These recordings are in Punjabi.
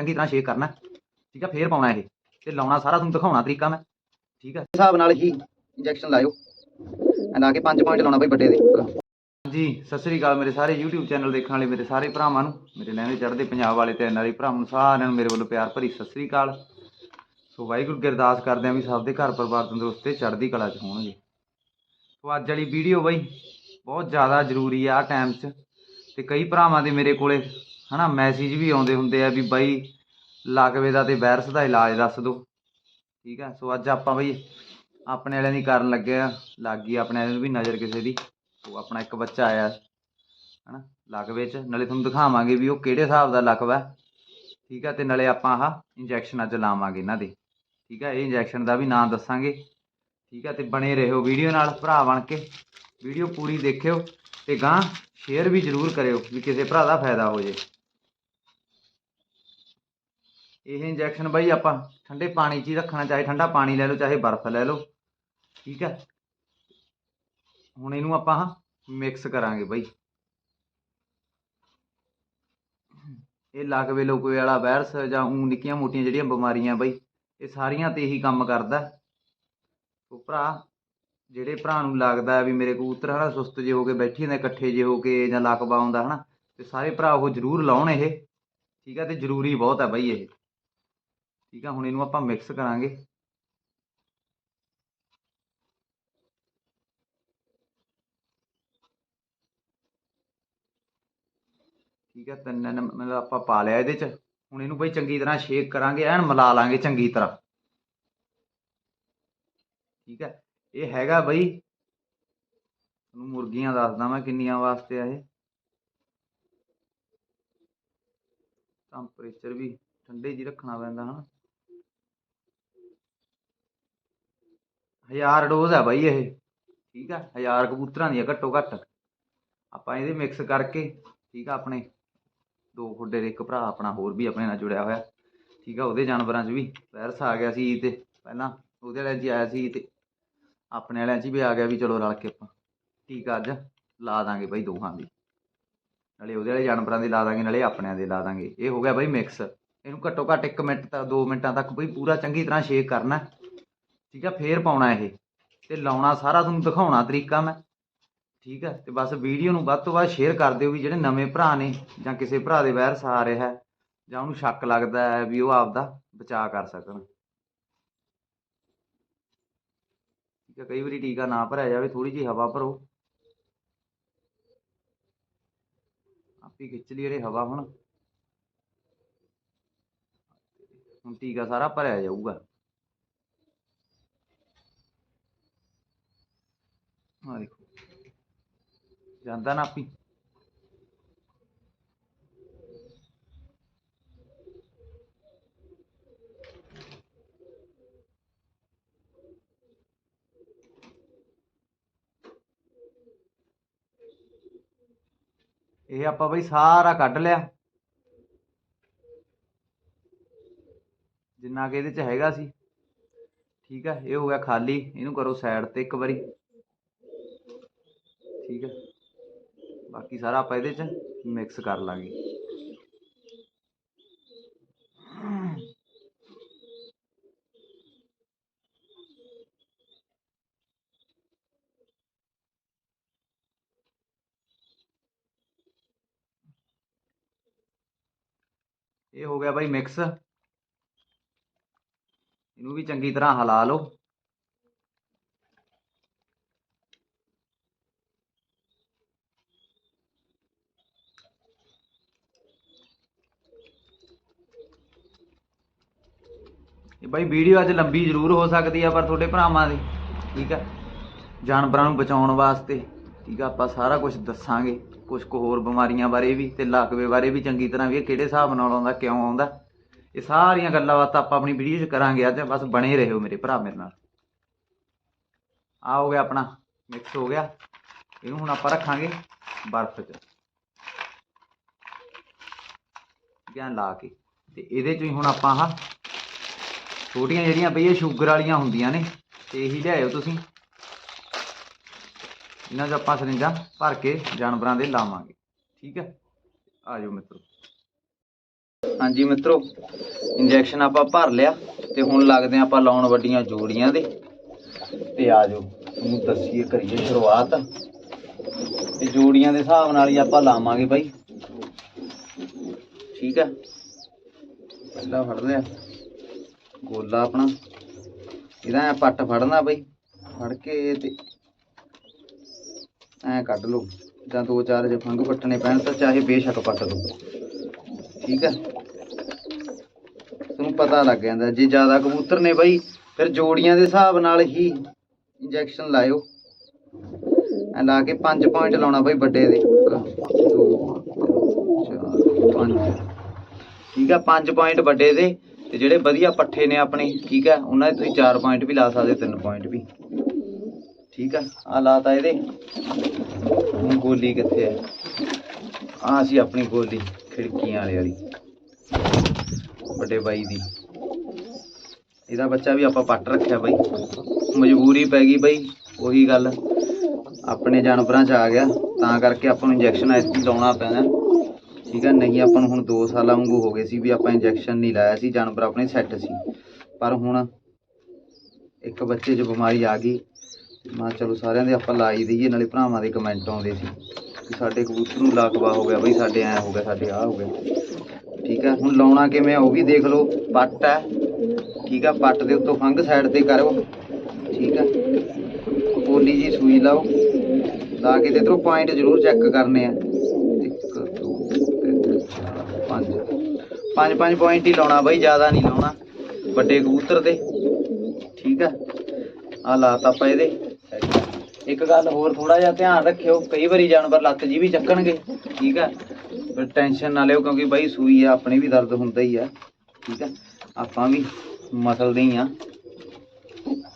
ਚੰਗੀ ਤਰ੍ਹਾਂ ਸ਼ੇਕ ਕਰਨਾ। ਠੀਕ ਆ ਫੇਰ ਪਾਉਣਾ ਇਹ। ਤੇ ਲਾਉਣਾ ਸਾਰਾ ਤੁਹਾਨੂੰ ਦਿਖਾਉਣਾ ਤਰੀਕਾ ਮੈਂ। ਠੀਕ ਆ। ਹਿਸਾਬ ਨਾਲ ਹੀ ਇੰਜੈਕਸ਼ਨ ਲਾਇਓ। ਐਂ ਲਾ ਕੇ 5 ਪੁਆਇੰਟ ਲਾਉਣਾ ਬਈ ਵੱਡੇ ਦੇ। ਜੀ ਸਤਿ ਸ੍ਰੀ ਅਕਾਲ ਮੇਰੇ ਸਾਰੇ YouTube ਚੈਨਲ ਦੇਖਣ ਵਾਲੇ ਮੇਰੇ ਸਾਰੇ ਭਰਾਵਾਂ ਨੂੰ। ਮੇਰੇ ਲਹਿੰਦੇ ਚੜ੍ਹਦੇ ਪੰਜਾਬ ਵਾਲੇ ਤੇ ਐਨਆਰਆਈ ਭਰਾਵਾਂ ਨੂੰ ਸਾਰਿਆਂ ਨੂੰ ਮੇਰੇ ਵੱਲੋਂ ਪਿਆਰ ਭਰੀ ਸਤਿ ਸ੍ਰੀ ਅਕਾਲ। ਸੋ ਵਾਹਿਗੁਰੂ ਕੀ ਅਰਦਾਸ ਕਰਦੇ ਆਂ ਵੀ ਸਭ ਦੇ ਘਰ ਪਰਿਵਾਰ ਤੰਦਰੁਸਤ ਤੇ ਚੜ੍ਹਦੀ ਕਲਾ 'ਚ ਹੋਣਗੇ। ਸੋ ਅੱਜ ਵਾਲੀ ਵੀਡੀਓ ਬਈ ਬਹੁਤ ਜ਼ਿਆਦਾ ਜ਼ਰੂਰੀ ਆ ਟਾਈਮ 'ਚ। ਤੇ ਕਈ ਭਰਾਵਾਂ ਦੇ ਮੇਰੇ ਕੋਲੇ ਹਨਾ ਮੈਸੇਜ ਵੀ ਆਉਂਦੇ ਹੁੰਦੇ ਆ ਵੀ ਬਾਈ ਲਕਵੇ ਦਾ ਤੇ ਵਾਇਰਸ ਦਾ ਇਲਾਜ ਦੱਸ ਦਿਓ ਠੀਕ ਆ, ਸੋ ਅੱਜ ਆਪਾਂ ਬਈ ਆਪਣੇ ਵਾਲਿਆਂ ਦੀ ਕਰਨ ਲੱਗੇ ਆ, ਲੱਗ ਗਈ ਆਪਣੇ ਵਾਲਿਆਂ ਨੂੰ ਵੀ ਨਜ਼ਰ ਕਿਸੇ ਦੀ। ਸੋ ਆਪਣਾ ਇੱਕ ਬੱਚਾ ਆਇਆ, ਹਨਾ, ਲਕਵੇ 'ਚ। ਨਾਲੇ ਤੁਹਾਨੂੰ ਦਿਖਾਵਾਂਗੇ ਵੀ ਉਹ ਕਿਹੜੇ ਹਿਸਾਬ ਦਾ ਲਕਵਾ ਠੀਕ ਆ, ਤੇ ਨਾਲੇ ਆਪਾਂ ਆਹ ਇੰਜੈਕਸ਼ਨ ਅੱਜ ਲਾਵਾਂਗੇ ਇਹਨਾਂ ਦੇ। ਠੀਕ ਆ, ਇਹ ਇੰਜੈਕਸ਼ਨ ਦਾ ਵੀ ਨਾਂ ਦੱਸਾਂਗੇ। ਠੀਕ ਆ, ਤੇ ਬਣੇ ਰਹੋ ਵੀਡੀਓ ਨਾਲ ਭਰਾ ਬਣ ਕੇ। ਵੀਡੀਓ ਪੂਰੀ ਦੇਖਿਓ ਤੇ ਗਾਂ ਸ਼ੇਅਰ ਵੀ ਜ਼ਰੂਰ ਕਰਿਓ ਵੀ ਕਿਸੇ ਭਰਾ ਦਾ ਫਾਇਦਾ ਹੋ ਜੇ। ਇਹ ਇੰਜੈਕਸ਼ਨ ਬਾਈ ਆਪਾਂ ਠੰਡੇ ਪਾਣੀ 'ਚ ਹੀ ਰੱਖਣਾ, ਚਾਹੇ ਠੰਡਾ ਪਾਣੀ ਲੈ ਲਓ, ਚਾਹੇ ਬਰਫ਼ ਲੈ ਲਓ। ਠੀਕ ਹੈ? ਹੁਣ ਇਹਨੂੰ ਆਪਾਂ ਮਿਕਸ ਕਰਾਂਗੇ ਬਾਈ। ਇਹ ਲਕਵੇ ਲੋਕਵੇ ਵਾਲਾ ਵਾਇਰਸ ਜਾਂ ਉਂ ਨਿੱਕੀਆਂ ਮੋਟੀਆਂ ਜਿਹੜੀਆਂ ਬਿਮਾਰੀਆਂ ਬਾਈ, ਇਹ ਸਾਰੀਆਂ ਤੇ ਇਹੀ ਕੰਮ ਕਰਦਾ। ਉਹ ਭਰਾ, ਜਿਹੜੇ ਭਰਾ ਨੂੰ ਲੱਗਦਾ ਵੀ ਮੇਰੇ ਕਬੂਤਰ ਹਨਾ ਸੁਸਤ ਜੇ ਹੋ ਕੇ ਬੈਠੀ ਹੁੰਦੇ ਇਕੱਠੇ ਜੇ ਹੋ ਕੇ ਜਾਂ ਲਾਕਵਾ ਆਉਂਦਾ ਹਨਾ, ਤੇ ਸਾਰੇ ਭਰਾ ਉਹ ਜ਼ਰੂਰ ਲਾਉਣ ਇਹ। ਠੀਕ ਹੈ? ਤੇ ਜ਼ਰੂਰੀ ਬਹੁਤ ਹੈ ਬਾਈ ਇਹ। ਠੀਕ ਆ, ਹੁਣ ਇਹਨੂੰ ਆਪਾਂ ਮਿਕਸ ਕਰਾਂਗੇ। ਠੀਕ ਹੈ ਤਿੰਨ ਮਤਲਬ ਆਪਾਂ ਪਾ ਲਿਆ ਇਹਦੇ ਚ। ਹੁਣ ਇਹਨੂੰ ਬਈ ਚੰਗੀ ਤਰ੍ਹਾਂ ਸ਼ੇਕ ਕਰਾਂਗੇ, ਐਨ ਮਿਲਾ ਲਾਂਗੇ ਚੰਗੀ ਤਰ੍ਹਾਂ। ਠੀਕ ਹੈ ਇਹ ਹੈਗਾ ਬਈ, ਤੁਹਾਨੂੰ ਮੁਰਗੀਆਂ ਦੱਸਦਾ ਮੈਂ ਕਿੰਨੀਆਂ ਵਾਸਤੇ ਆ ਇਹ। ਟੈਂਪਰੇਚਰ ਵੀ ਠੰਡੇ ਜੀ ਰੱਖਣਾ ਪੈਂਦਾ ਹਨਾ। ਹਜ਼ਾਰ ਡੋਜ਼ ਹੈ ਬਾਈ ਇਹ। ਠੀਕ ਆ? ਹਜ਼ਾਰ ਕਬੂਤਰਾਂ ਦੀ ਆ ਘੱਟੋ ਘੱਟ। ਆਪਾਂ ਇਹਦੇ ਮਿਕਸ ਕਰਕੇ, ਠੀਕ ਆ ਆਪਣੇ? ਦੋ ਖੁੱਡੇ ਦੇ ਇੱਕ ਭਰਾ ਆਪਣਾ ਹੋਰ ਵੀ ਆਪਣੇ ਨਾਲ ਜੁੜਿਆ ਹੋਇਆ। ਠੀਕ ਆ, ਉਹਦੇ ਜਾਨਵਰਾਂ 'ਚ ਵੀ ਵਾਇਰਸ ਆ ਗਿਆ ਸੀ ਤੇ। ਪਹਿਲਾਂ ਉਹਦੇ ਵਾਲਿਆਂ 'ਚ ਆਇਆ ਸੀ ਤੇ। ਆਪਣੇ ਵਾਲਿਆਂ 'ਚ ਵੀ ਆ ਗਿਆ ਵੀ ਚਲੋ ਰਲ ਕੇ ਆਪਾਂ। ਠੀਕ ਆ ਅੱਜ, ਲਾ ਦਾਂਗੇ ਬਾਈ ਦੋਹਾਂ ਦੀ। ਨਾਲੇ ਉਹਦੇ ਵਾਲੇ ਜਾਨਵਰਾਂ ਦੇ ਲਾ ਦਾਂਗੇ, ਨਾਲੇ ਆਪਣਿਆਂ ਦੇ ਲਾ ਦਾਂਗੇ। ਇਹ ਹੋ ਗਿਆ ਬਾਈ ਮਿਕਸ ਇਹਨੂੰ ਘੱਟੋ ਘੱਟ 1 ਮਿੰਟ ਤੱਕ 2 ਮਿੰਟਾਂ ਤੱਕ ਬਈ ਪੂਰਾ ਚੰਗੀ ਤਰ੍ਹਾਂ ਸ਼ੇਕ ਕਰਨਾ। ਠੀਕ ਆ, ਫੇਰ ਪਾਉਣਾ ਇਹ। ਤੇ ਲਾਉਣਾ ਸਾਰਾ, ਤੁਹਾਨੂੰ ਦਿਖਾਉਣਾ ਤਰੀਕਾ ਮੈਂ। ਠੀਕ ਆ, ਤੇ ਬਸ ਵੀਡੀਓ ਨੂੰ ਵੱਧ ਤੋਂ ਵੱਧ ਸ਼ੇਅਰ ਕਰ ਦਿਓ ਵੀ ਜਿਹੜੇ ਨਵੇਂ ਭਰਾ ਨੇ ਜਾਂ ਕਿਸੇ ਭਰਾ ਦੇ ਵਾਇਰਸ ਆ ਰਿਹਾ ਜਾਂ ਉਹਨੂੰ ਸ਼ੱਕ ਲੱਗਦਾ ਹੈ ਵੀ ਉਹ ਆਪਦਾ ਬਚਾਅ ਕਰ ਸਕਣ। ਠੀਕ ਹੈ ਕਈ ਵਾਰੀ ਟੀਕਾ ਨਾ ਭਰਿਆ ਜਾਵੇ ਥੋੜੀ ਜਿਹੀ ਹਵਾ ਭਰੋ। ਆਪੀ ਖਿੱਚ ਲਈ ਇਹਦੇ ਹਵਾ ਹੁਣ। ਹੁਣ ਟੀਕਾ ਸਾਰਾ ਭਰਿਆ ਜਾਊਗਾ। ਆ ਦੇਖੋ। ਜਾਂਦਾ ਨਾ ਆਪੀ। ਇਹ ਆਪਾਂ ਬਈ ਸਾਰਾ ਕੱਢ ਲਿਆ। ਜਿੰਨਾ ਕਿ ਇਹਦੇ ਚ ਹੈਗਾ ਸੀ। ਠੀਕ ਹੈ ਇਹ ਹੋ ਗਿਆ ਖਾਲੀ। ਇਹਨੂੰ ਕਰੋ ਸਾਈਡ ਤੇ ਇੱਕ ਵਾਰੀ। ਠੀਕ ਹੈ ਬਾਕੀ ਸਾਰਾ ਆਪਾਂ ਇਹਦੇ ਚ ਮਿਕਸ ਕਰ ਲਾਂਗੇ ਇਹ ਹੋ ਗਿਆ ਬਾਈ ਮਿਕਸ ਇਹਨੂੰ ਵੀ ਚੰਗੀ ਤਰ੍ਹਾਂ ਹਿਲਾ ਲਓ ਇਹ ਬਾਈ, ਵੀਡੀਓ ਅੱਜ ਲੰਬੀ ਜ਼ਰੂਰ ਹੋ ਸਕਦੀ ਆ ਪਰ ਤੁਹਾਡੇ ਭਰਾਵਾਂ ਦੀ, ਠੀਕ ਆ? ਜਾਨਵਰਾਂ ਨੂੰ ਬਚਾਉਣ ਵਾਸਤੇ, ਠੀਕ ਆ, ਆਪਾਂ ਸਾਰਾ ਕੁਝ ਦੱਸਾਂਗੇ। ਕੁਝ ਕੁ ਹੋਰ ਬਿਮਾਰੀਆਂ ਬਾਰੇ ਵੀ ਤੇ ਲਾਕਵੇ ਬਾਰੇ ਵੀ ਚੰਗੀ ਤਰ੍ਹਾਂ ਵੀ ਇਹ ਕਿਹੜੇ ਹਿਸਾਬ ਨਾਲ ਆਉਂਦਾ, ਕਿਉਂ ਆਉਂਦਾ। ਇਹ ਸਾਰੀਆਂ ਗੱਲਾਂ ਬਾਤਾਂ ਆਪਾਂ ਆਪਣੀ ਵੀਡੀਓ 'ਚ ਕਰਾਂਗੇ ਅੱਜ, ਬਸ ਬਣੇ ਰਹੋ ਮੇਰੇ ਭਰਾ ਮੇਰੇ ਨਾਲ। ਆ ਹੋ ਗਿਆ ਆਪਣਾ ਮਿਕਸ ਹੋ ਗਿਆ। ਇਹਨੂੰ ਹੁਣ ਆਪਾਂ ਰੱਖਾਂਗੇ ਬਰਫ਼ 'ਚ। ਗਿਆ ਲਾ ਕੇ, ਤੇ ਇਹਦੇ 'ਚ ਹੀ ਹੁਣ ਆਪਾਂ ਆਹ ਛੋਟੀਆਂ ਜਿਹੜੀਆਂ ਬਈ ਇਹ ਸ਼ੂਗਰ ਵਾਲੀਆਂ ਹੁੰਦੀਆਂ ਨੇ, ਤੇ ਇਹੀ ਲਿਆਇਓ ਤੁਸੀਂ। ਇਹਨਾਂ 'ਚ ਆਪਾਂ ਸਰਿੰਜਾਂ ਭਰ ਕੇ ਜਾਨਵਰਾਂ ਦੇ ਲਾਵਾਂਗੇ, ਠੀਕ ਹੈ? ਆ ਜਾਓ ਮਿੱਤਰੋ। ਹਾਂਜੀ ਮਿੱਤਰੋ, ਇੰਜੈਕਸ਼ਨ ਆਪਾਂ ਭਰ ਲਿਆ, ਤੇ ਹੁਣ ਲੱਗਦੇ ਹਾਂ ਆਪਾਂ ਲਾਉਣ ਵੱਡੀਆਂ ਜੋੜੀਆਂ ਦੇ। ਤੇ ਆ ਜਾਓ ਤੁਹਾਨੂੰ ਦੱਸੀਏ, ਕਰੀਏ ਸ਼ੁਰੂਆਤ। ਤੇ ਜੋੜੀਆਂ ਦੇ ਹਿਸਾਬ ਨਾਲ ਹੀ ਆਪਾਂ ਲਾਵਾਂਗੇ ਬਾਈ। ਠੀਕ ਹੈ? ਪਹਿਲਾਂ ਫੜ ਲਿਆ। ਗੋਲਾ ਆਪਣਾ। ਇਹਦਾ ਐ ਪੱਟ ਫੜਨਾ ਬਈ। ਫੜ ਕੇ ਤੇ ਐ ਕੱਢ ਲਓ। ਜਾਂ ਦੋ ਚਾਰ ਜੇ ਫੰਗ ਪੱਟਣੇ ਪੈਣ ਤਾਂ ਚਾਹੇ ਬੇਸ਼ੱਕ ਪੱਟ ਲਓ ਠੀਕ ਹੈ ਤੁਹਾਨੂੰ ਪਤਾ ਲੱਗ ਜਾਂਦਾ, ਜੇ ਜ਼ਿਆਦਾ ਕਬੂਤਰ ਨੇ ਬਈ, ਫਿਰ ਜੋੜੀਆਂ ਦੇ ਹਿਸਾਬ ਨਾਲ ਹੀ ਇੰਜੈਕਸ਼ਨ ਲਾਇਓ। ਐ ਲਾ ਕੇ 5 ਪੁਆਇੰਟ ਲਾਉਣਾ ਬਈ ਵੱਡੇ ਦੇ। 5 ਠੀਕ ਆ? 5 ਪੁਆਇੰਟ ਵੱਡੇ ਦੇ। ਤੇ ਜਿਹੜੇ ਵਧੀਆ ਪੱਠੇ ਨੇ ਆਪਣੇ, ਠੀਕ ਹੈ ਉਹਨਾਂ ਦੇ ਤੁਸੀਂ 4 ਪੁਆਇੰਟ ਵੀ ਲਾ ਸਕਦੇ 3 ਪੁਆਇੰਟ ਵੀ। ਠੀਕ ਆ? ਆ ਲਾਤਾ ਇਹਦੇ। ਹੁਣ ਗੋਲੀ ਕਿੱਥੇ ਹੈ ਆ ਸੀ ਆਪਣੀ ਗੋਲੀ, ਖਿੜਕੀਆਂ ਵਾਲੇ ਵਾਲੀ। ਵੱਡੇ ਬਾਈ ਦੀ। ਇਹਦਾ ਬੱਚਾ ਵੀ ਆਪਾਂ ਪੱਟ ਰੱਖਿਆ ਬਾਈ। ਮਜਬੂਰੀ ਪੈ ਗਈ ਬਾਈ, ਉਹੀ ਗੱਲ। ਆਪਣੇ ਜਾਨਵਰਾਂ 'ਚ ਆ ਗਿਆ। ਤਾਂ ਕਰਕੇ ਆਪਾਂ ਨੂੰ ਇੰਜੈਕਸ਼ਨ ਐਸੀ ਲਾਉਣਾ ਪੈਣਾ। ਠੀਕ ਹੈ ਨਹੀਂ, ਆਪਾਂ ਨੂੰ ਹੁਣ 2 ਸਾਲਾਂ ਵਾਂਗੂ ਹੋ ਗਏ ਸੀ ਵੀ ਆਪਾਂ ਇੰਜੈਕਸ਼ਨ ਨਹੀਂ ਲਾਇਆ ਸੀ, ਜਾਨਵਰ ਆਪਣੇ ਸੈੱਟ ਸੀ। ਪਰ ਹੁਣ ਇੱਕ ਬੱਚੇ 'ਚ ਬਿਮਾਰੀ ਆ ਗਈ। ਮੈਂ ਚਲੋ ਸਾਰਿਆਂ ਦੇ ਆਪਾਂ ਲਾ ਹੀ ਦਈਏ, ਨਾਲੇ ਭਰਾਵਾਂ ਦੇ ਕਮੈਂਟ ਆਉਂਦੇ ਸੀ ਕਿ ਸਾਡੇ ਕਬੂਤਰ ਨੂੰ ਲਾਕਵਾ ਹੋ ਗਿਆ, ਬਈ ਸਾਡੇ ਐ ਹੋ ਗਿਆ, ਸਾਡੇ ਆ ਹੋ ਗਿਆ। ਠੀਕ ਹੈ ਹੁਣ ਲਾਉਣਾ ਕਿਵੇਂ ਉਹ ਵੀ ਦੇਖ ਲਓ, ਪੱਟ ਹੈ ਠੀਕ ਹੈ ਪੱਟ ਦੇ ਉੱਤੋਂ ਫੰਗ ਸਾਈਡ ਤੇ ਕਰੋ। ਠੀਕ ਹੈ ਪੋਲੀ ਜੀ ਸੂਈ ਲਾਓ। ਲਾ ਕੇ ਤੇ ਇਧਰੋਂ ਪੁਆਇੰਟ ਜ਼ਰੂਰ ਚੈੱਕ ਕਰਨੇ ਆ। 5-5 ਪੁਆਇੰਟ ਹੀ ਲਾਉਣਾ ਬਾਈ, ਜ਼ਿਆਦਾ ਨਹੀਂ ਲਾਉਣਾ। ਵੱਡੇ ਕਬੂਤਰ ਦੇ। ਠੀਕ ਆ? ਆ ਲਾਤਾ ਆਪਾਂ ਇਹਦੇ। ਇੱਕ ਗੱਲ ਹੋਰ ਥੋੜਾ ਜਿਹਾ ਧਿਆਨ ਰੱਖਿਓ, ਕਈ ਵਾਰੀ ਜਾਨਵਰ ਲੱਤ ਜੀ ਵੀ ਚੱਕਣਗੇ, ਠੀਕ ਆ? ਪਰ ਟੈਨਸ਼ਨ ਨਾ ਲਿਓ, ਕਿਉਂਕਿ ਬਾਈ ਸੂਈ ਆ, ਆਪਣੇ ਵੀ ਦਰਦ ਹੁੰਦਾ ਹੀ ਆ, ਠੀਕ ਆ? ਆਪਾਂ ਵੀ ਮਸਲਦੇ ਹੀ ਆ।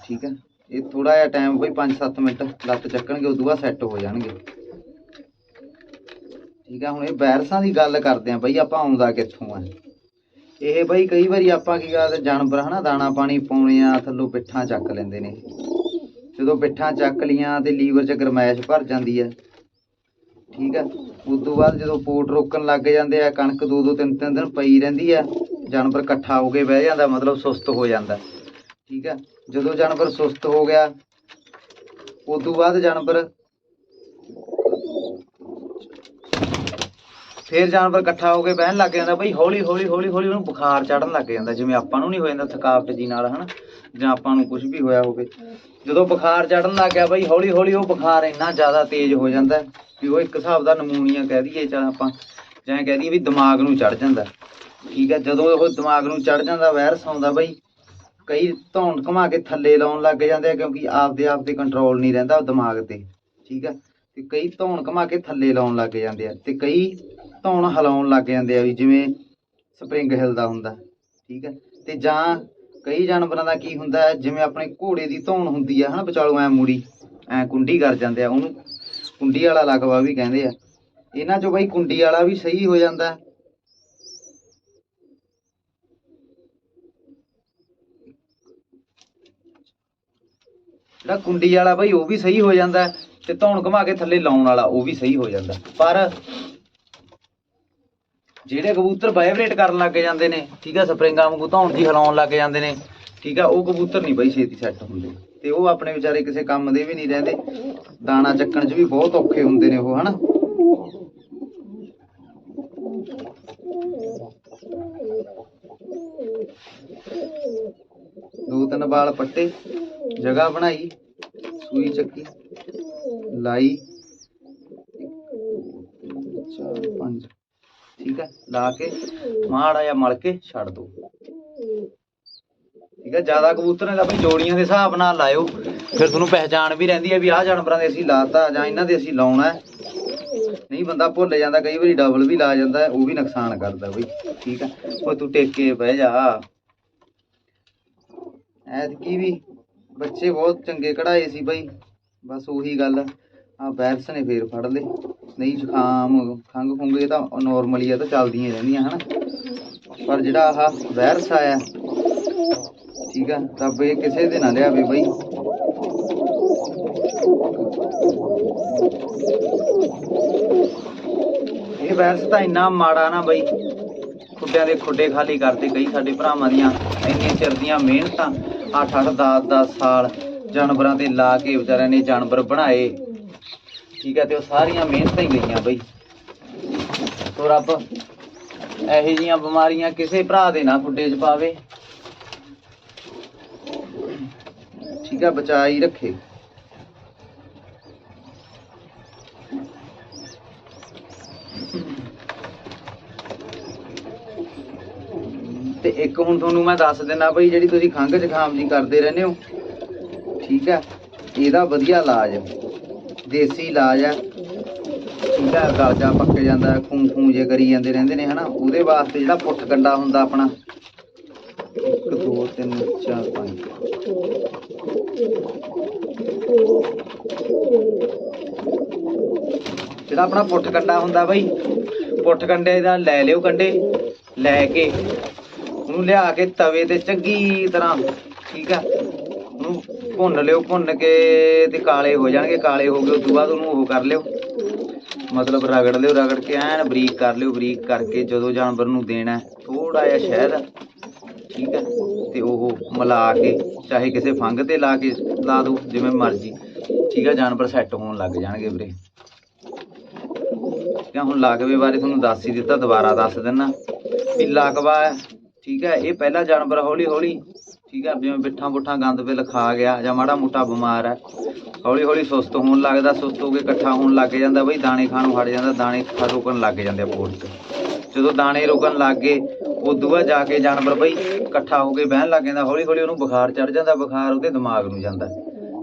ਠੀਕ ਆ? ਇਹ ਥੋੜਾ ਜਿਹਾ ਟਾਈਮ ਬਈ 5-7 ਮਿੰਟ ਲੱਤ ਚੱਕਣਗੇ, ਉਦੋਂ ਬਾਅਦ ਸੈੱਟ ਹੋ ਜਾਣਗੇ। ਠੀਕ ਆ? ਹੁਣ ਇਹ ਬੈਰਸਾਂ ਦੀ ਗੱਲ ਕਰਦੇ ਆ ਬਈ, ਆਪਾਂ ਆਉਂਦਾ ਕਿੱਥੋਂ ਆ? ਇਹ ਬਈ ਕਈ ਵਾਰੀ ਆਪਾਂ ਕੀ ਕਰਦੇ, ਜਾਨਵਰ ਹਨਾ, ਦਾਣਾ ਪਾਣੀ ਪਾਉਣੇ ਆ, ਥੱਲੋਂ ਪਿੱਠਾਂ ਚੱਕ ਲੈਂਦੇ ਨੇ। ਜਦੋਂ ਪਿੱਠਾਂ ਚੱਕ ਲੀਆਂ ਤੇ ਲੀਵਰ 'ਚ ਗਰਮੈਸ਼ ਭਰ ਜਾਂਦੀ ਹੈ ਠੀਕ ਹੈ ਉਸ ਤੋਂ ਬਾਅਦ ਜਦੋਂ ਪੋਟ ਰੋਕਣ ਲੱਗ ਜਾਂਦੇ ਆ, ਕਣਕ ਦੋ ਦੋ ਤਿੰਨ ਤਿੰਨ ਦਿਨ ਪਈ ਰਹਿੰਦੀ ਹੈ ਜਾਨਵਰ ਇਕੱਠਾ ਹੋ ਕੇ ਬਹਿ ਜਾਂਦਾ, ਮਤਲਬ ਸੁਸਤ ਹੋ ਜਾਂਦਾ। ਠੀਕ ਹੈ ਜਦੋਂ ਜਾਨਵਰ ਸੁਸਤ ਹੋ ਗਿਆ ਉਸ ਤੋਂ ਬਾਅਦ ਜਾਨਵਰ ਫੇਰ ਜਾਨਵਰ ਇਕੱਠਾ ਹੋ ਕੇ ਬਹਿਣ ਲੱਗ ਜਾਂਦਾ ਬਈ, ਹੌਲੀ ਹੌਲੀ ਹੌਲੀ ਹੌਲੀ ਉਹਨੂੰ ਬੁਖਾਰ ਚੜਨ ਲੱਗ ਜਾਂਦਾ, ਜਿਵੇਂ ਆਪਾਂ ਨੂੰ ਨਹੀਂ ਹੋ ਜਾਂਦਾ ਥਕਾਵਟ ਜੀ ਨਾਲ, ਹਨਾ? ਜਾਂ ਆਪਾਂ ਨੂੰ ਕੁਝ ਵੀ ਹੋਇਆ ਹੋਵੇ। ਜਦੋਂ ਬੁਖਾਰ ਚੜਨ ਲੱਗ ਗਿਆ ਬਈ, ਹੌਲੀ ਹੌਲੀ ਉਹ ਬੁਖਾਰ ਇੰਨਾ ਜ਼ਿਆਦਾ ਤੇਜ਼ ਹੋ ਜਾਂਦਾ ਹੈ ਉਹ ਇੱਕ ਹਿਸਾਬ ਦਾ ਨਮੂਨੀਆ ਕਹਿ ਦਈਏ, ਜਾਂ ਆਪਾਂ ਜਾਂ ਕਹਿ ਦਈਏ ਵੀ ਦਿਮਾਗ ਨੂੰ ਚੜ ਜਾਂਦਾ। ਠੀਕ ਹੈ ਜਦੋਂ ਉਹ ਦਿਮਾਗ ਨੂੰ ਚੜ ਜਾਂਦਾ ਵਾਇਰਸ ਆਉਂਦਾ ਬਈ, ਕਈ ਧੌਣ ਘੁਮਾ ਕੇ ਥੱਲੇ ਲਾਉਣ ਲੱਗ ਜਾਂਦੇ ਆ, ਕਿਉਂਕਿ ਆਪਦੇ ਆਪ ਤੇ ਕੰਟਰੋਲ ਨਹੀਂ ਰਹਿੰਦਾ ਦਿਮਾਗ ਤੇ। ਠੀਕ ਹੈ ਤੇ ਕਈ ਧੌਣ ਘੁਮਾ ਕੇ ਥੱਲੇ ਲਾਉਣ ਲੱਗ ਜਾਂਦੇ ਆ, ਤੇ ਕਈ ਧੌਣ ਹਿਲਾਉਣ ਲੱਗ ਜਾਂਦੇ ਆ ਵੀ ਜਿਵੇਂ ਸਪਰਿੰਗ ਹਿਲਦਾ ਹੁੰਦਾ, ਠੀਕ ਹੈ ਤੇ ਜਾਂ ਕਈ ਜਾਨਵਰਾਂ ਦਾ ਕੀ ਹੁੰਦਾ ਜਿਵੇਂ ਆਪਣੇ ਘੋੜੇ ਦੀ ਧੌਣ ਹੁੰਦੀ ਆ, ਹਨਾ, ਵਿਚਾਲੋਂ ਐ ਮੁੜੀ, ਐ ਕੁੰਡੀ ਕਰ ਜਾਂਦੇ ਆ, ਉਹਨੂੰ ਕੁੰਡੀ ਵਾਲਾ ਲਗਵਾ ਵੀ ਕਹਿੰਦੇ ਆ। ਇਹਨਾਂ ਚੋਂ ਬਈ ਕੁੰਡੀ ਵਾਲਾ ਵੀ ਸਹੀ ਹੋ ਜਾਂਦਾ। ਜਿਹੜਾ ਕੁੰਡੀ ਵਾਲਾ ਬਈ ਉਹ ਵੀ ਸਹੀ ਹੋ ਜਾਂਦਾ ਤੇ ਧੌਣ ਘੁਮਾ ਕੇ ਥੱਲੇ ਲਾਉਣ ਵਾਲਾ ਉਹ ਵੀ ਸਹੀ ਹੋ ਜਾਂਦਾ। ਪਰ ਜਿਹੜੇ ਕਬੂਤਰ ਵਾਈਬ੍ਰੇਟ ਕਰਨ ਲੱਗ ਜਾਂਦੇ ਨੇ, ਠੀਕ ਆ, ਸਪਰਿੰਗਾਂ ਵਾਂਗੂ ਧੌਣ ਜੀ ਹਿਲਾਉਣ ਲੱਗ ਜਾਂਦੇ ਨੇ, ਠੀਕ ਆ, ਉਹ ਕਬੂਤਰ ਨਹੀਂ ਬਈ ਛੇਤੀ ਸੈੱਟ ਹੁੰਦੇ। ਤੇ ਉਹ ਆਪਣੇ ਵਿਚਾਰੇ ਕਿਸੇ ਕੰਮ ਦੇ ਵੀ ਨਹੀਂ ਰਹਿੰਦੇ, ਦਾਣਾ ਚੱਕਣ 'ਚ ਵੀ ਬਹੁਤ ਔਖੇ ਹੁੰਦੇ ਨੇ ਉਹ, ਹਨਾ? ਦੋ ਤਿੰਨ ਵਾਲ ਪੱਟੇ, ਜਗ੍ਹਾ ਬਣਾਈ, ਸੂਈ ਚੱਕੀ, ਲਾਈ, ਚਾਰ ਪੰਜ, ਠੀਕ ਹੈ ਲਾ ਕੇ, ਮਾੜਾ ਜਿਹਾ ਮਲ ਕੇ ਛੱਡ ਦੋ। ਠੀਕ ਹੈ ਜ਼ਿਆਦਾ ਕਬੂਤਰ ਨੇ ਬਈ ਜੋੜੀਆਂ ਦੇ ਹਿਸਾਬ ਨਾਲ ਲਾਇਓ। ਫਿਰ ਤੁਹਾਨੂੰ ਪਹਿਚਾਣ ਵੀ ਰਹਿੰਦੀ ਹੈ ਵੀ ਆਹ ਜਾਨਵਰਾਂ ਦੇ ਅਸੀਂ ਲਾਤਾ ਜਾਂ ਇਹਨਾਂ ਦੇ ਅਸੀਂ ਲਾਉਣਾ ਨਹੀਂ, ਬੰਦਾ ਭੁੱਲ ਜਾਂਦਾ, ਕਈ ਵਾਰੀ ਡਬਲ ਵੀ ਲਾ ਜਾਂਦਾ ਉਹ ਵੀ ਨੁਕਸਾਨ ਕਰਦਾ ਬਈ। ਠੀਕ ਹੈ ਉਹ ਤੂੰ ਟੇਕੇ ਬਹਿ ਜਾ। ਐਤਕੀ ਵੀ ਬੱਚੇ ਬਹੁਤ ਚੰਗੇ ਕਢਾਏ ਸੀ ਬਈ। ਬਸ ਉਹੀ ਗੱਲ ਆ ਵਾਇਰਸ ਨੇ ਫੇਰ ਫੜ ਲਏ। ਨਹੀਂ ਜ਼ੁਕਾਮ ਖੰਘ ਖੁੰਘ ਇਹ ਤਾਂ ਨਾਰਮਲੀ ਆ ਤਾਂ ਚੱਲਦੀਆਂ ਹੀ ਰਹਿੰਦੀਆਂ, ਹਨਾ? ਪਰ ਜਿਹੜਾ ਆਹ ਵਾਇਰਸ ਆਇਆ, ਠੀਕ ਆ, ਰੱਬ ਇਹ ਕਿਸੇ ਦੇ ਨਾ ਲਿਆਵੇ ਬਈ। ਇਹ ਵਾਇਰਸ ਤਾਂ ਇੰਨਾ ਮਾੜਾ ਨਾ ਬਈ, ਖੁੱਡਿਆਂ ਦੇ ਖੁੱਡੇ ਖਾਲੀ ਕਰਤੇ ਕਈ ਸਾਡੇ ਭਰਾਵਾਂ ਦੀਆਂ, ਇੰਨੀਆਂ ਚਿਰ ਦੀਆਂ ਮਿਹਨਤਾਂ 8 8 10 10 ਸਾਲ ਜਾਨਵਰਾਂ ਤੇ ਲਾ ਕੇ ਵਿਚਾਰਿਆਂ ਨੇ ਜਾਨਵਰ ਬਣਾਏ। ਠੀਕ ਹੈ ਤੇ ਉਹ ਸਾਰੀਆਂ ਮਿਹਨਤਾਂ ਹੀ ਗਈਆਂ ਬਈ। ਤੋ ਰੱਬ, ਇਹੋ ਜੀਆਂ ਬਿਮਾਰੀਆਂ ਕਿਸੇ ਭਰਾ ਦੇ ਨਾ ਖੁੱਡੇ 'ਚ ਪਾਵੇ। ਠੀਕ ਹੈ ਬਚਾ ਹੀ ਰੱਖੇ। ਤੇ ਇੱਕ ਹੁਣ ਤੁਹਾਨੂੰ ਮੈਂ ਦੱਸ ਦਿੰਦਾ ਬਈ, ਜਿਹੜੀ ਤੁਸੀਂ ਖੰਘ ਜ਼ੁਕਾਮ ਜੀ ਕਰਦੇ ਰਹਿੰਦੇ ਹੋ, ਠੀਕ ਹੈ ਇਹਦਾ ਵਧੀਆ ਇਲਾਜ। ਦੇਸੀ ਇਲਾਜ ਹੈ। ਜਿਹੜਾ ਗਾਜਾ ਗਲਜਾ ਪੱਕ ਜਾਂਦਾ ਖੂਨ ਖੂੰ ਜੇ ਕਰੀ ਜਾਂਦੇ ਰਹਿੰਦੇ ਨੇ, ਹਨਾ। ਉਹਦੇ ਵਾਸਤੇ ਜਿਹੜਾ ਪੁੱਠ ਕੰਡਾ ਹੁੰਦਾ ਆਪਣਾ। 1 2 3 4 5 ਜਿਹੜਾ ਆਪਣਾ ਪੁੱਠ ਕੰਡਾ ਹੁੰਦਾ ਬਈ, ਪੁੱਠ ਕੰਡੇ ਦਾ ਲੈ ਲਿਓ ਕੰਡੇ, ਲੈ ਕੇ, ਉਹਨੂੰ ਲਿਆ ਕੇ ਤਵੇ ਤੇ ਚੰਗੀ ਤਰ੍ਹਾਂ ਭੁੰਨ ਲਿਓ, ਭੁੰਨ ਕੇ ਤੇ ਕਾਲੇ ਹੋ ਜਾਣਗੇ, ਕਾਲੇ ਹੋ ਗਏ ਉਸ ਤੋਂ ਬਾਅਦ ਉਹਨੂੰ ਉਹ ਕਰ ਲਿਓ। ਮਤਲਬ ਰਗੜ ਲਿਓ, ਰਗੜ ਕੇ ਐਨ ਬਰੀਕ ਕਰ ਲਿਓ, ਬਰੀਕ ਕਰਕੇ ਜਦੋਂ ਜਾਨਵਰ ਨੂੰ ਦੇਣਾ ਥੋੜਾ ਜਿਹਾ ਸ਼ਹਿਦ, ਠੀਕ ਹੈ, ਤੇ ਉਹ ਮਿਲਾ ਕੇ, ਚਾਹੇ ਕਿਸੇ ਫੰਗ ਤੇ ਲਾ ਕੇ ਲਾ ਦਿਓ, ਜਿਵੇਂ ਮਰਜ਼ੀ। ਠੀਕ ਹੈ, ਜਾਨਵਰ ਸੈੱਟ ਹੋਣ ਲੱਗ ਜਾਣਗੇ ਵੀਰੇ। ਕਿਆ ਹੁਣ ਲਾਕਵੇ ਬਾਰੇ ਤੁਹਾਨੂੰ ਦੱਸ ਹੀ ਦਿੱਤਾ, ਦੁਬਾਰਾ ਦੱਸ ਦਿੰਨਾ। ਵੀ ਲਾਕਵਾ ਠੀਕ ਹੈ, ਇਹ ਪਹਿਲਾ ਜਾਨਵਰ ਹੌਲੀ ਹੌਲੀ ਠੀਕ ਹੈ? ਜਿਵੇਂ ਬਿੱਠਾਂ ਬੁੱਠਾਂ ਗੰਦ ਪਿਲ ਖਾ ਗਿਆ ਜਾਂ ਮਾੜਾ ਮੋਟਾ ਬਿਮਾਰ ਹੈ। ਹੌਲੀ ਹੌਲੀ ਸੁਸਤ ਹੋਣ ਲੱਗਦਾ, ਸੁਸਤ ਹੋ ਕੇ ਇਕੱਠਾ ਹੋਣ ਲੱਗ ਜਾਂਦਾ ਬਈ, ਦਾਣੇ ਖਾਣੋਂ ਹਟ ਜਾਂਦਾ, ਦਾਣੇ ਰੁਕਣ ਲੱਗ ਜਾਂਦੇ ਆ ਪੋਟ 'ਚ। ਜਦੋਂ ਦਾਣੇ ਰੁਕਣ ਲੱਗ ਗਏ, ਉਦੋਂ ਬਾਅਦ ਜਾ ਕੇ ਜਾਨਵਰ ਬਈ ਇਕੱਠਾ ਹੋ ਕੇ ਬਹਿਣ ਲੱਗ ਜਾਂਦਾ, ਹੌਲੀ ਹੌਲੀ ਉਹਨੂੰ ਬੁਖਾਰ ਚੜ ਜਾਂਦਾ, ਬੁਖਾਰ ਉਹਦੇ ਦਿਮਾਗ ਨੂੰ ਜਾਂਦਾ।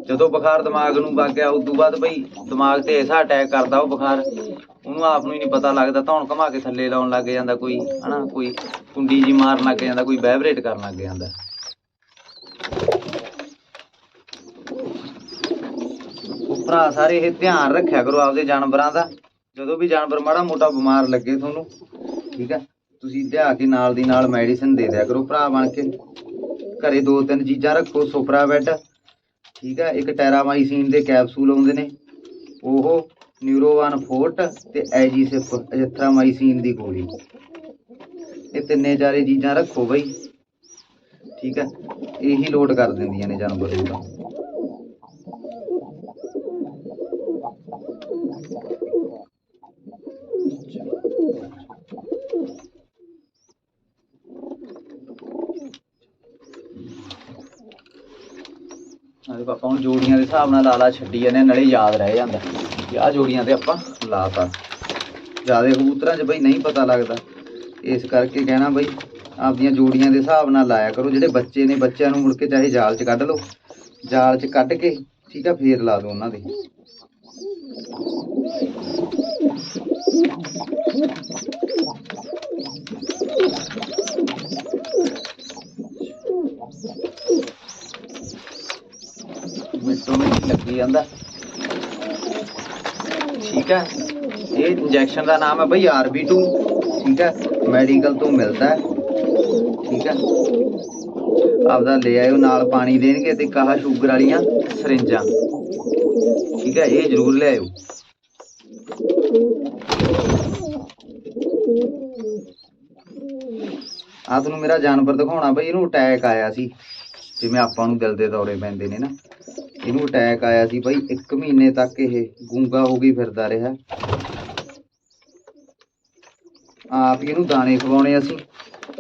ਜਦੋਂ ਬੁਖਾਰ ਦਿਮਾਗ ਨੂੰ ਵਗ ਗਿਆ, ਉਦੋਂ ਬਾਅਦ ਬਈ ਦਿਮਾਗ ਤੇ ਐਸਾ ਅਟੈਕ ਕਰਦਾ ਉਹ ਬੁਖਾਰ। ਉਹਨੂੰ ਆਪ ਨੂੰ ਹੀ ਨਹੀਂ ਪਤਾ ਲੱਗਦਾ, ਧੌਣ ਘਮਾ ਕੇ ਥੱਲੇ ਲਾਉਣ ਲੱਗ ਜਾਂਦਾ ਕੋਈ, ਹਨਾ, ਕੋਈ ਕੁੰਡੀ ਜੀ ਮਾਰਨ ਲੱਗ ਜਾਂਦਾ, ਕੋਈ ਵਾਈਬ੍ਰੇਟ ਕਰਨ ਲੱਗ ਜਾਂਦਾ। ਭਰਾ ਸਾਰੇ ਇਹ ਧਿਆਨ ਰੱਖਿਆ ਕਰੋ ਆਪਦੇ ਜਾਨਵਰਾਂ ਦਾ। ਜਦੋਂ ਵੀ ਜਾਨਵਰ ਮਾੜਾ ਮੋਟਾ ਬਿਮਾਰ ਲੱਗੇ ਤੁਹਾਨੂੰ, ਠੀਕ ਹੈ ਤੁਸੀਂ ਲਿਆ ਕੇ ਨਾਲ ਦੀ ਨਾਲ ਮੈਡੀਸਿਨ ਦੇ ਦਿਆ ਕਰੋ ਭਰਾ ਬਣ ਕੇ। ਘਰੇ ਦੋ ਤਿੰਨ ਚੀਜ਼ਾਂ ਰੱਖੋ ਸੁਪਰਾਵੈਟ ਠੀਕ ਹੈ ਇੱਕ ਟੈਰਾਮਾਈਸਿਨ ਦੇ ਕੈਪਸੂਲ ਆਉਂਦੇ ਨੇ। ਉਹ ਨਿਊਰੋਵਨ ਫੋਰਟ ਤੇ ਐਜੀਸਿਪ, ਐਜ਼ਥਰਾਮਾਈਸਿਨ ਦੀ ਗੋਲੀ। ਇਹ ਤਿੰਨੇ ਚਾਰੇ ਚੀਜ਼ਾਂ ਰੱਖੋ ਬਈ। ਠੀਕ ਹੈ ਇਹੀ ਲੋਡ ਕਰ ਦਿੰਦੀਆਂ ਨੇ ਜਾਨਵਰ ਨੂੰ ਤਾਂ ਹੁਣ ਜੋੜੀਆਂ ਦੇ ਹਿਸਾਬ ਨਾਲ ਲਾ ਲਾ ਛੱਡੀ ਜਾਂਦੇ ਨਾਲੇ ਯਾਦ ਰਹਿ ਜਾਂਦਾ। ਕਿ ਆਹ ਜੋੜੀਆਂ ਤੇ ਆਪਾਂ ਲਾਤਾ। ਜ਼ਿਆਦਾ ਕਬੂਤਰਾਂ 'ਚ ਬਈ ਨਹੀਂ ਪਤਾ ਲੱਗਦਾ। ਇਸ ਕਰਕੇ ਕਹਿਣਾ ਬਈ, ਆਪਦੀਆਂ ਜੋੜੀਆਂ ਦੇ ਹਿਸਾਬ ਨਾਲ ਲਾਇਆ ਕਰੋ। ਜਿਹੜੇ ਬੱਚੇ ਨੇ, ਬੱਚਿਆਂ ਨੂੰ ਮੁੜ ਕੇ ਚਾਹੇ ਜਾਲ 'ਚ ਕੱਢ ਲਓ। ਜਾਲ 'ਚ ਕੱਢ ਕੇ, ਠੀਕ ਆ, ਫੇਰ ਲਾ ਦਿਓ ਉਹਨਾਂ ਦੇ ਮਿੰਟੋ ਮਿੰਟ ਲੱਗੀ ਜਾਂਦਾ। ਠੀਕ ਹੈ? ਇਹ ਇੰਜੈਕਸ਼ਨ ਦਾ ਨਾਮ ਹੈ ਬਈ RB2 ਠੀਕ ਹੈ? ਮੈਡੀਕਲ ਤੋਂ ਮਿਲਦਾ ਹੈ। ਠੀਕ ਹੈ? ਆਪਦਾ ਲੈ ਆਇਓ, ਨਾਲ ਪਾਣੀ ਦੇਣਗੇ ਤੇ ਕਾਹ ਸ਼ੂਗਰ ਵਾਲੀਆਂ ਸਰਿੰਜਾਂ ਠੀਕ ਹੈ? ਇਹ ਜ਼ਰੂਰ ਲਿਆਇਓ ਆ ਤੁਹਾਨੂੰ ਮੇਰਾ ਜਾਨਵਰ ਦਿਖਾਉਣਾ ਬਈ, ਇਹਨੂੰ ਅਟੈਕ ਆਇਆ ਸੀ। ਜਿਵੇਂ ਆਪਾਂ ਨੂੰ ਦਿਲ ਦੇ ਦੌਰੇ ਪੈਂਦੇ ਨੇ ਨਾ। ਇਹਨੂੰ ਅਟੈਕ ਆਇਆ ਸੀ ਬਈ 1 ਮਹੀਨੇ ਤੱਕ ਇਹ ਗੂੰਗਾ ਹੋ ਗਈ ਫਿਰਦਾ ਰਿਹਾ। ਆਪ ਹੀ ਇਹਨੂੰ ਦਾਣੇ ਖਵਾਉਣੇ ਅਸੀਂ।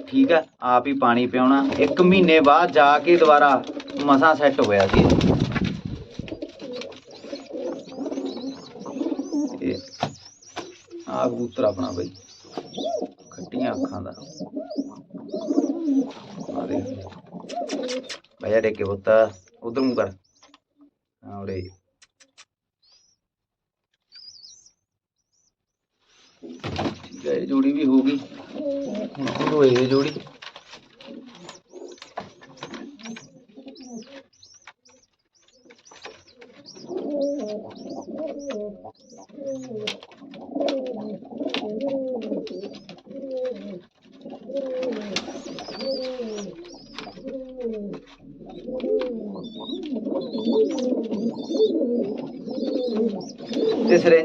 ਠੀਕ ਹੈ ਆਪ ਹੀ ਪਾਣੀ ਪਿਆਉਣਾ। ਇੱਕ ਮਹੀਨੇ ਬਾਅਦ ਜਾ ਕੇ ਦੁਬਾਰਾ ਮਸਾ ਸੈੱਟ ਹੋਇਆ ਸੀ ਆ ਕਬੂਤਰ ਆਪਣਾ ਬਈ। ਖੱਟੀਆਂ ਅੱਖਾਂ ਦਾ। ਆ ਦੇ ਭਈਆ ਡੇਕੇ ਪੁੱਤ, ਉਧਰ ਮੂੰਹ ਕਰ। ਉਰੇ ਠੀਕ ਹੈ ਇਹ ਜੋੜੀ ਵੀ ਹੋ ਗਈ। ਹੁਣ ਇਹ ਜੋੜੀ ਤੇ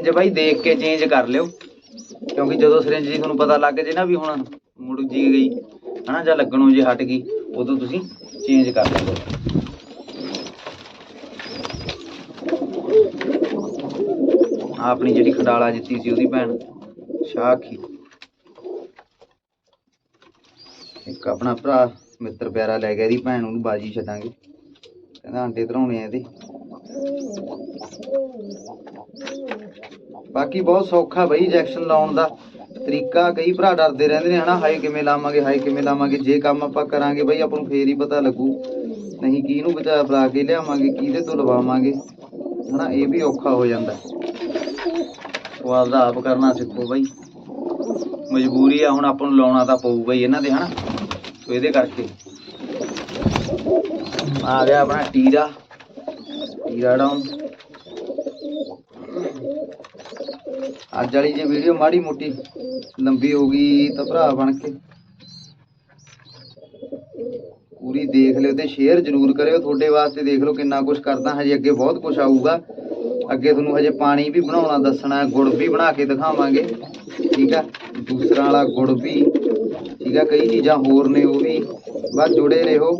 ਸਿਰਿੰਜ ਬਾਈ ਦੇਖ ਕੇ ਚੇਂਜ ਕਰ ਲਿਓ, ਕਿਉਂਕਿ ਜਦੋਂ ਸਿਰਿੰਜ ਦੀ ਤੁਹਾਨੂੰ ਪਤਾ ਲੱਗ ਜੇ ਨਾ ਵੀ ਹੁਣ ਮੁੜ ਦੂਜੀ ਗਈ, ਹਨਾ, ਜਾਂ ਲੱਗਣੋਂ ਜੇ ਹਟ ਗਈ, ਉਦੋਂ ਤੁਸੀਂ ਚੇਂਜ ਕਰ ਲਓ। ਆਹ ਆਪਣੀ ਜਿਹੜੀ ਖਡਾਲਾ ਜਿੱਤੀ ਸੀ ਉਹਦੀ ਭੈਣ, ਸ਼ਾਖੀ। ਇੱਕ ਆਪਣਾ ਭਰਾ, ਮਿੱਤਰ ਪਿਆਰਾ ਲੈ ਗਿਆ ਇਹਦੀ ਭੈਣ, ਉਹਨੂੰ ਬਾਜੀ ਛੱਡਾਂਗੇ। ਕਹਿੰਦਾ ਆਂਡੇ ਧਰਾਉਣੇ ਆ ਇਹਦੇ। ਬਾਕੀ ਬਹੁਤ ਸੌਖਾ ਬਈ ਇੰਜੈਕਸ਼ਨ ਲਾਉਣ ਦਾ ਤਰੀਕਾ, ਕਈ ਭਰਾ ਡਰਦੇ ਰਹਿੰਦੇ ਨੇ, ਹਨਾ, ਹਾਏ ਕਿਵੇਂ ਲਾਵਾਂਗੇ, ਹਾਏ ਕਿਵੇਂ ਲਾਵਾਂਗੇ, ਜੇ ਕੰਮ ਆਪਾਂ ਕਰਾਂਗੇ ਬਈ, ਆਪਾਂ ਨੂੰ ਫੇਰ ਹੀ ਪਤਾ ਲੱਗੂ, ਨਹੀਂ ਕਿਹਨੂੰ ਬਚਾ ਬੁਲਾ ਕੇ ਲਿਆਵਾਂਗੇ, ਕਿਹਦੇ ਤੋਂ ਲਵਾਵਾਂਗੇ, ਹਨਾ, ਇਹ ਵੀ ਔਖਾ ਹੋ ਜਾਂਦਾ। ਉਹ ਆਪਦਾ ਆਪ ਕਰਨਾ ਸਿੱਖੋ ਬਈ। ਮਜਬੂਰੀ ਆ, ਹੁਣ ਆਪਾਂ ਨੂੰ ਲਾਉਣਾ ਤਾਂ ਪਊਗਾ ਹੀ ਇਹਨਾਂ ਦੇ, ਹਨਾ, ਸੋ ਇਹਦੇ ਕਰਕੇ। ਆ ਗਿਆ ਆਪਣਾ ਟੀਰਾ ਟੀਰਾ ਡਾਊਨ ਅੱਜ ਵਾਲੀ ਜੇ ਵੀਡੀਓ ਮਾੜੀ ਮੋਟੀ ਲੰਬੀ ਹੋ ਗਈ ਤਾਂ ਭਰਾ ਬਣ ਕੇ। ਪੂਰੀ ਦੇਖ ਲਿਓ ਤੇ ਸ਼ੇਅਰ ਜ਼ਰੂਰ ਕਰਿਓ। ਤੁਹਾਡੇ ਵਾਸਤੇ ਦੇਖ ਲਓ ਕਿੰਨਾ ਕੁਝ ਕਰਦਾ। ਹਜੇ ਅੱਗੇ ਬਹੁਤ ਕੁਝ ਆਊਗਾ। ਅੱਗੇ ਤੁਹਾਨੂੰ ਹਜੇ ਪਾਣੀ ਵੀ ਬਣਾਉਣਾ ਦੱਸਣਾ ਗੁੜ ਵੀ ਬਣਾ ਕੇ ਦਿਖਾਵਾਂਗੇ। ਠੀਕ ਆ? ਦੂਸਰਾ ਵਾਲਾ ਗੁੜ ਵੀ। ਠੀਕ ਆ? ਕਈ ਚੀਜ਼ਾਂ ਹੋਰ ਨੇ ਉਹ ਵੀ। ਬਸ ਜੁੜੇ ਰਹੋ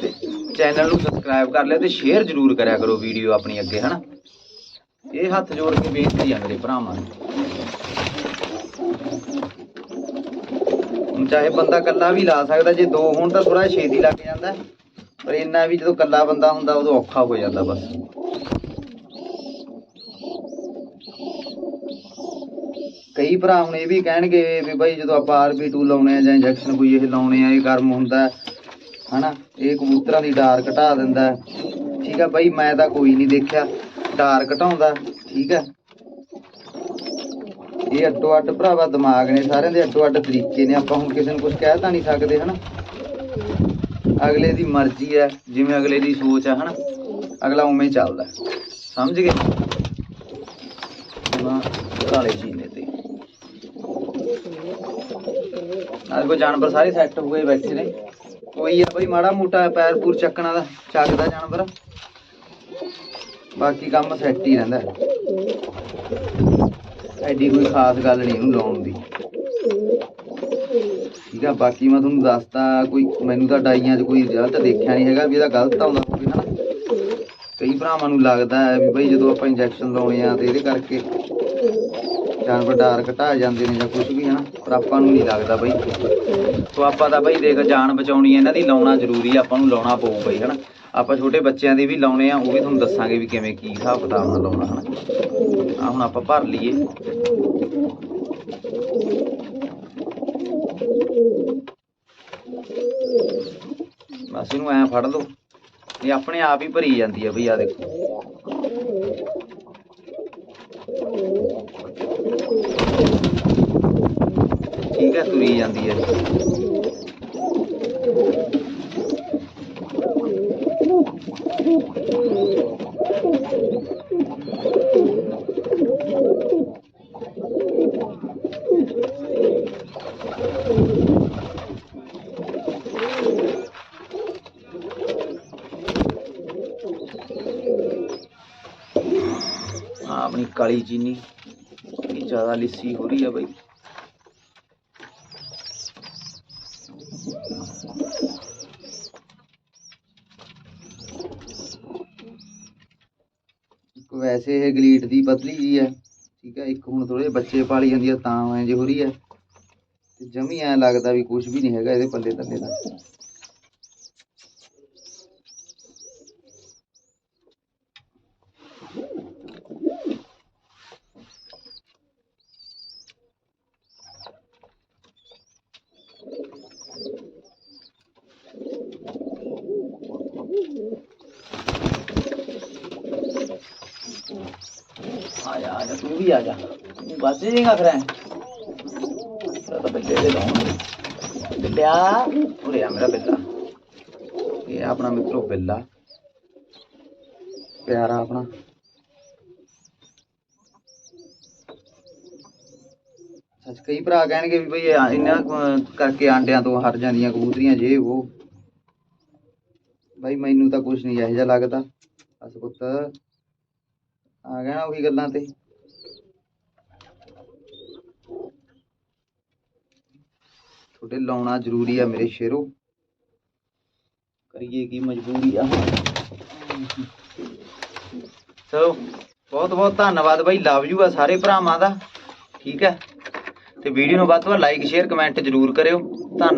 ਤੇ ਚੈਨਲ ਨੂੰ ਸਬਸਕ੍ਰਾਈਬ ਕਰ ਲਿਓ ਤੇ ਸ਼ੇਅਰ ਜ਼ਰੂਰ ਕਰਿਆ ਕਰੋ ਵੀਡੀਓ ਆਪਣੀ ਅੱਗੇ, ਹਨਾ? ਇਹ ਹੱਥ ਜੋੜ ਕੇ ਬੇਨਤੀ ਆ ਮੇਰੇ ਭਰਾਵਾਂ ਨੂੰ। ਚਾਹੇ ਬੰਦਾ ਇਕੱਲਾ ਵੀ ਲਾ ਸਕਦਾ ਜੇ ਦੋ ਹੋਣ ਤਾਂ ਥੋੜਾ ਛੇਤੀ ਲੱਗ ਜਾਂਦਾ ਪਰ ਇੰਨਾ ਵੀ ਜਦੋਂ ਇਕੱਲਾ ਬੰਦਾ ਹੁੰਦਾ ਉਦੋਂ ਔਖਾ ਹੋ ਜਾਂਦਾ ਬਸ। ਕਈ ਭਰਾ ਹੁਣ ਇਹ ਵੀ ਕਹਿਣਗੇ ਵੀ ਬਾਈ ਜਦੋਂ ਆਪਾਂ ਆਰਬੀ2 ਲਾਉਣੇ ਆ ਜਾਂ ਇੰਜੈਕਸ਼ਨ ਕੋਈ ਇਹ ਲਾਉਣੇ ਆ ਇਹ ਗਰਮ ਹੁੰਦਾ ਹੈ, ਹਨਾ? ਇਹ ਕਬੂਤਰਾਂ ਦੀ ਡਾਰ ਘਟਾ ਦਿੰਦਾ ਠੀਕ ਆ ਬਾਈ ਮੈਂ ਤਾਂ ਕੋਈ ਨਹੀਂ ਦੇਖਿਆ। ਡਾਰ ਘਟਾਉਂਦਾ, ਠੀਕ ਹੈ? ਇਹ ਅੱਡੋ ਅੱਡ ਭਰਾਵਾ ਦਿਮਾਗ ਨੇ ਸਾਰਿਆਂ ਦੇ ਅੱਡੋ ਅੱਡ ਤਰੀਕੇ ਨੇ, ਆਪਾਂ ਹੁਣ ਕਿਸੇ ਨੂੰ ਕੁਝ ਕਹਿ ਤਾਂ ਨਹੀਂ ਸਕਦੇ, ਹਨਾ? ਅਗਲੇ ਦੀ ਮਰਜ਼ੀ ਹੈ, ਜਿਵੇਂ ਅਗਲੇ ਦੀ ਸੋਚ ਹੈ, ਹਨਾ? ਅਗਲਾ ਉਵੇਂ ਚੱਲਦਾ, ਸਮਝ ਗਏ? ਨਾ ਕਾਲੇ ਚੀਨੇ ਤੇ। ਅੱਜ ਕੋ ਜਾਨਵਰ ਸਾਰੇ ਸੈੱਟ ਹੋ ਗਏ, ਬੈਠੇ ਨੇ। ਕੋਈ ਆ ਬਈ, ਮਾੜਾ ਮੋਟਾ ਪੈਰ ਪੂਰ ਚੱਕਣਾ ਦਾ ਚੱਕਦਾ ਜਾਨਵਰ। ਬਾਕੀ ਕੰਮ ਸੈੱਟ ਹੀ ਰਹਿੰਦਾ। ਐਡੀ ਕੋਈ ਖਾਸ ਗੱਲ ਨਹੀਂ ਇਹਨੂੰ ਲਾਉਣ ਦੀ। ਠੀਕ ਆ, ਬਾਕੀ ਮੈਂ ਤੁਹਾਨੂੰ ਦੱਸਦਾ, ਕੋਈ ਮੈਨੂੰ ਤਾਂ ਡਾਈਆਂ 'ਚ ਕੋਈ ਰਿਜ਼ਲਟ ਦੇਖਿਆ ਨਹੀਂ ਹੈਗਾ ਵੀ ਇਹਦਾ ਗਲਤ ਆਉਂਦਾ ਹੋਵੇ ਨਾ। ਕਈ ਭਰਾਵਾਂ ਨੂੰ ਲੱਗਦਾ ਹੈ ਵੀ ਬਈ ਜਦੋਂ ਆਪਾਂ ਇੰਜੈਕਸ਼ਨ ਲਾਉਣੇ ਆ ਤੇ ਇਹਦੇ ਕਰਕੇ ਜਾਨਵਰ ਡਾਰ ਘਟਾ ਜਾਂਦੇ ਨੇ ਜਾਂ ਕੁਝ ਵੀ ਹਨਾ ਪਰ ਆਪਾਂ ਨੂੰ ਨਹੀਂ ਲੱਗਦਾ ਬਈ। ਸੋ ਆਪਾਂ ਤਾਂ ਬਈ ਦੇਖ ਜਾਨ ਬਚਾਉਣੀ ਹੈ, ਇਹਨਾਂ ਦੀ ਲਾਉਣਾ ਜ਼ਰੂਰੀ ਆ, ਆਪਾਂ ਨੂੰ ਲਾਉਣਾ ਪਊ ਬਈ ਹਨਾ ਆਪਾਂ ਛੋਟੇ ਬੱਚਿਆਂ ਦੇ ਵੀ ਲਾਉਣੇ ਆ, ਉਹ ਵੀ ਤੁਹਾਨੂੰ ਦੱਸਾਂਗੇ ਵੀ ਕਿਵੇਂ ਕੀ ਹਿਸਾਬ ਕਿਤਾਬ ਨਾਲ ਲਾਉਣਾ ਹਨਾ। ਆ ਹੁਣ ਆਪਾਂ ਭਰ ਲਈਏ। ਬਸ ਇਹਨੂੰ ਐ ਫੜ ਲਓ। ਇਹ ਆਪਣੇ ਆਪ ਹੀ ਭਰੀ ਜਾਂਦੀ ਆ ਬਈ ਆ ਦੇਖੋ। ਠੀਕ ਹੈ ਤੁਰੀ ਜਾਂਦੀ ਹੈ ਆ ਆਪਣੀ ਕਾਲੀ ਚੀਨੀ ਇਹ ਜ਼ਿਆਦਾ ਲਿੱਸੀ ਹੋ ਰਹੀ ਆ ਬਈ। ਇੱਕ ਵੈਸੇ ਇਹ ਗਲੀਟ ਦੀ ਪਤਲੀ ਜੀ ਹੈ ਠੀਕ ਹੈ ਇੱਕ ਹੁਣ ਥੋੜੇ ਬੱਚੇ ਪਾਲੀ ਜਾਂਦੀ ਆ ਤਾਂ ਐਂ ਜੇ ਹੋ ਰਹੀ ਹੈ ਤੇ ਜਮੀ ਐਂ ਲੱਗਦਾ ਵੀ ਕੁਝ ਵੀ ਨਹੀਂ ਹੈਗਾ ਇਹਦੇ ਪੱਲੇ ਥੱਲੇ ਦਾ ਆ ਜਾ ਆ ਜਾ ਤੂੰ ਵੀ ਆ ਜਾ ਤੂੰ ਬਚ ਜਾਏਗਾ ਫਿਰ ਐਂ ਤੇਰਾ ਤਾਂ ਬੱਲੇ ਦੇ ਲਾਉਂ ਬਿੱਲਿਆ, ਉਰੇ ਆ ਮੇਰਾ ਬਿੱਲਾ। ਇਹ ਆ ਸੱਚ ਕਈ ਭਰਾ ਕਹਿਣਗੇ ਵੀ ਬਈ ਇਹਨਾਂ ਕਰਕੇ ਆਂਡਿਆਂ ਤੋਂ ਹਰ ਜਾਂਦੀਆਂ ਕਬੂਤਰੀਆਂ, ਜੇ ਉਹ। ਬਾਈ ਮੈਨੂੰ ਤਾਂ ਕੁਝ ਨਹੀਂ ਇਹੋ ਜਿਹਾ ਲੱਗਦਾ। ਬਸ ਪੁੱਤ, ਆ ਗਿਆ ਉਹੀ ਗੱਲਾਂ ਤੇ। ਤੁਹਾਡੇ ਲਾਉਣਾ ਜ਼ਰੂਰੀ ਆ ਮੇਰੇ ਸ਼ੇਰੋ। ਕਰੀਏ ਕੀ ਮਜਬੂਰੀ ਆ। ਚਲੋ ਬਹੁਤ ਬਹੁਤ ਧੰਨਵਾਦ ਬਾਈ ਲਵ ਯੂ ਆ ਸਾਰੇ ਭਰਾਵਾਂ ਦਾ। ਠੀਕ ਹੈ। ਤੇ ਵੀਡੀਓ ਨੂੰ ਵੱਧ ਤੋਂ ਵੱਧ ਲਾਈਕ ਸ਼ੇਅਰ ਕਮੈਂਟ ਜ਼ਰੂਰ ਕਰਿਓ। ਧੰਨਵਾਦ।